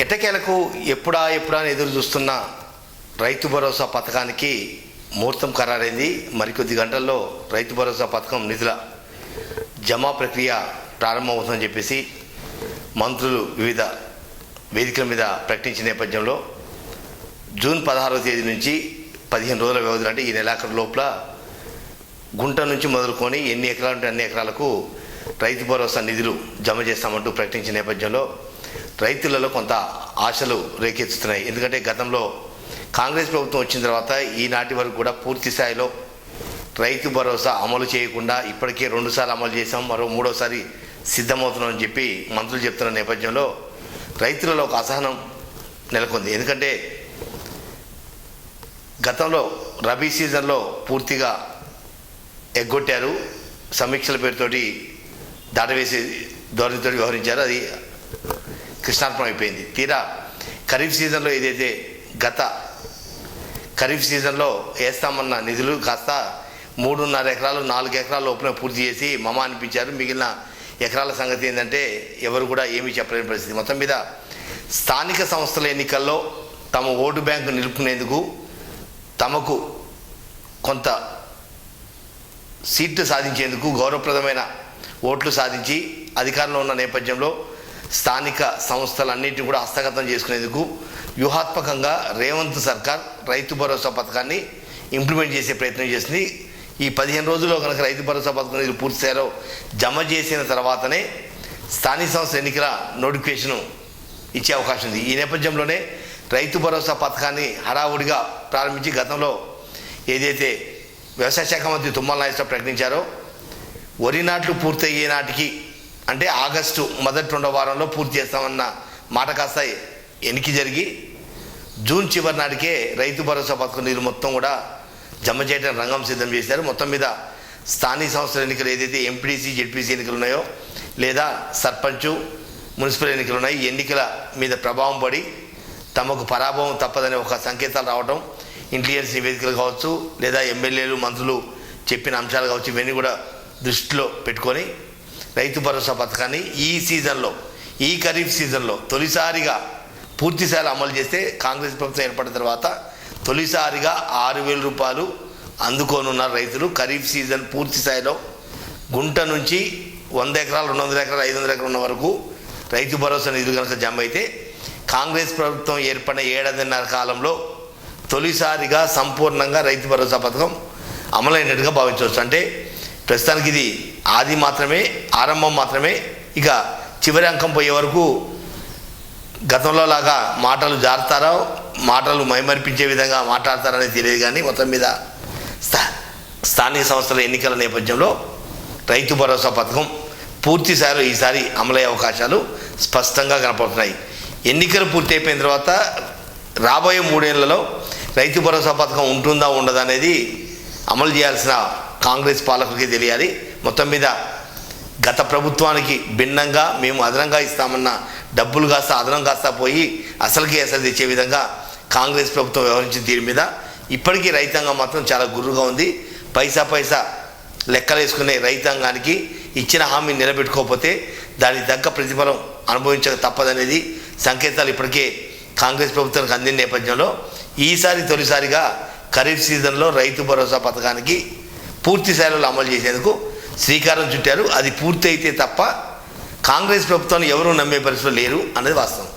ఎటకేలకు ఎప్పుడా ఎప్పుడా ఎదురు చూస్తున్న రైతు భరోసా పథకానికి ముహూర్తం ఖరారైంది. మరికొద్ది గంటల్లో రైతు భరోసా పథకం నిధుల జమా ప్రక్రియ ప్రారంభమవుతుందని చెప్పేసి మంత్రులు వివిధ వేదికల మీద ప్రకటించిన నేపథ్యంలో జూన్ పదహారవ తేదీ నుంచి పదిహేను రోజుల వ్యవధిలో అంటే ఈ నెలాఖరు లోపల గుంట నుంచి మొదలుకొని ఎన్ని ఎకరాలు ఉంటే అన్ని ఎకరాలకు రైతు భరోసా నిధులు జమ చేస్తామంటూ ప్రకటించిన నేపథ్యంలో రైతులలో కొంత ఆశలు రేకెత్తుతున్నాయి. ఎందుకంటే గతంలో కాంగ్రెస్ ప్రభుత్వం వచ్చిన తర్వాత ఈనాటి వరకు కూడా పూర్తి స్థాయిలో రైతు భరోసా అమలు చేయకుండా ఇప్పటికే రెండుసార్లు అమలు చేసాం మరో మూడోసారి సిద్ధమవుతున్నామని చెప్పి మంత్రులు చెప్తున్న నేపథ్యంలో రైతులలో ఒక అసహనం నెలకొంది. ఎందుకంటే గతంలో రబీ సీజన్లో పూర్తిగా ఎగ్గొట్టారు. సమీక్షల పేరుతోటి దాటవేసి ధోరణితో వ్యవహరించారు. అది కృష్ణార్పణం అయిపోయింది తీరా ఖరీఫ్ సీజన్లో ఏదైతే గత ఖరీఫ్ సీజన్లో వేస్తామన్న నిధులు కాస్త మూడున్నర ఎకరాలు నాలుగు ఎకరాల లోపల పూర్తి చేసి మమ అనిపించారు. మిగిలిన ఎకరాల సంగతి ఏంటంటే ఎవరు కూడా ఏమీ చెప్పలేని పరిస్థితి. మొత్తం మీద స్థానిక సంస్థల ఎన్నికల్లో తమ ఓటు బ్యాంకు నిలుపుకునేందుకు తమకు కొంత సీట్లు సాధించేందుకు గౌరవప్రదమైన ఓట్లు సాధించి అధికారంలో ఉన్న నేపథ్యంలో స్థానిక సంస్థలన్నింటినీ కూడా హస్తగతం చేసుకునేందుకు వ్యూహాత్మకంగా రేవంత్ సర్కార్ రైతు భరోసా పథకాన్ని ఇంప్లిమెంట్ చేసే ప్రయత్నం చేసింది. ఈ పదిహేను రోజుల్లో కనుక రైతు భరోసా పథకం నిధులు పూర్తి స్థాయిలో జమ చేసిన తర్వాతనే స్థానిక సంస్థ ఎన్నికల నోటిఫికేషను ఇచ్చే అవకాశం ఉంది. ఈ నేపథ్యంలోనే రైతు భరోసా పథకాన్ని హడావుడిగా ప్రారంభించి గతంలో ఏదైతే వ్యవసాయ శాఖ మంత్రి తుమ్మల నాగేశ్వరరావు ప్రకటించారో వరి నాట్లు పూర్తయ్యే నాటికి అంటే ఆగస్టు మొదటి రెండో వారంలో పూర్తి చేస్తామన్న మాట కాస్త ఎనికి జరిగి జూన్ చివరి నాటికే రైతు భరోసా పథకం నీరు మొత్తం కూడా జమ చేయడం రంగం సిద్ధం చేశారు. మొత్తం మీద స్థానిక సంస్థల ఎన్నికలు ఏదైతే ఎంపీడీసీ జెడ్పీసీ ఎన్నికలు ఉన్నాయో లేదా సర్పంచు మున్సిపల్ ఎన్నికలు ఉన్నాయి ఎన్నికల మీద ప్రభావం పడి తమకు పరాభవం తప్పదనే ఒక సంకేతాలు రావడం ఇంటెలిజెన్స్ నివేదికలు కావచ్చు లేదా ఎమ్మెల్యేలు మంత్రులు చెప్పిన అంశాలు కావచ్చు ఇవన్నీ కూడా దృష్టిలో పెట్టుకొని రైతు భరోసా పథకాన్ని ఈ సీజన్లో ఈ ఖరీఫ్ సీజన్లో తొలిసారిగా పూర్తి స్థాయిలో అమలు చేస్తే కాంగ్రెస్ ప్రభుత్వం ఏర్పడిన తర్వాత తొలిసారిగా ఆరు వేల రూపాయలు అందుకోనున్నారు రైతులు ఖరీఫ్ సీజన్ పూర్తి స్థాయిలో గుంట నుంచి వంద ఎకరాలు రెండు వందల ఎకరాలు ఐదు వందల ఎకరాలు ఉన్న వరకు రైతు భరోసా నిధులు కనుక జమ అయితే కాంగ్రెస్ ప్రభుత్వం ఏర్పడిన ఏడాదిన్నర కాలంలో తొలిసారిగా సంపూర్ణంగా రైతు భరోసా పథకం అమలైనట్టుగా భావించవచ్చు. అంటే ప్రస్తుతానికి ఇది ఆది మాత్రమే ఆరంభం మాత్రమే. ఇక చివరి అంకం పోయే వరకు గతంలో లాగా మాటలు జారుతారో మాటలు మైమరిపించే విధంగా మాట్లాడతారనేది తెలియదు కానీ మొత్తం మీద స్థా స్థానిక సంస్థల ఎన్నికల నేపథ్యంలో రైతు భరోసా పథకం పూర్తి స్థాయిలో ఈసారి అమలయ్యే అవకాశాలు స్పష్టంగా కనపడుతున్నాయి. ఎన్నికలు పూర్తి అయిపోయిన తర్వాత రాబోయే మూడేళ్ళలో రైతు భరోసా పథకం ఉంటుందా ఉండదా అనేది అమలు చేయాల్సిన కాంగ్రెస్ పాలకులకి తెలియాలి. మొత్తం మీద గత ప్రభుత్వానికి భిన్నంగా మేము అదనంగా ఇస్తామన్న డబ్బులు కాస్త అదనం కాస్త పోయి అసలుకి అసలు తెచ్చే విధంగా కాంగ్రెస్ ప్రభుత్వం వ్యవహరించిన తీరు మీద. ఇప్పటికీ రైతాంగం మాత్రం చాలా గుర్రుగా ఉంది. పైసా పైసా లెక్కలు వేసుకునే రైతాంగానికి ఇచ్చిన హామీ నిలబెట్టుకోకపోతే దానికి తగ్గ ప్రతిఫలం అనుభవించక తప్పదనేది సంకేతాలు ఇప్పటికే కాంగ్రెస్ ప్రభుత్వానికి అందిన నేపథ్యంలో ఈసారి తొలిసారిగా ఖరీఫ్ సీజన్లో రైతు భరోసా పథకానికి పూర్తి స్థాయిలో అమలు చేసేందుకు శ్రీకారం చుట్టారు. అది పూర్తి అయితే తప్ప కాంగ్రెస్ ప్రభుత్వాన్ని ఎవరూ నమ్మే పరిస్థితులు లేరు అనేది వాస్తవం.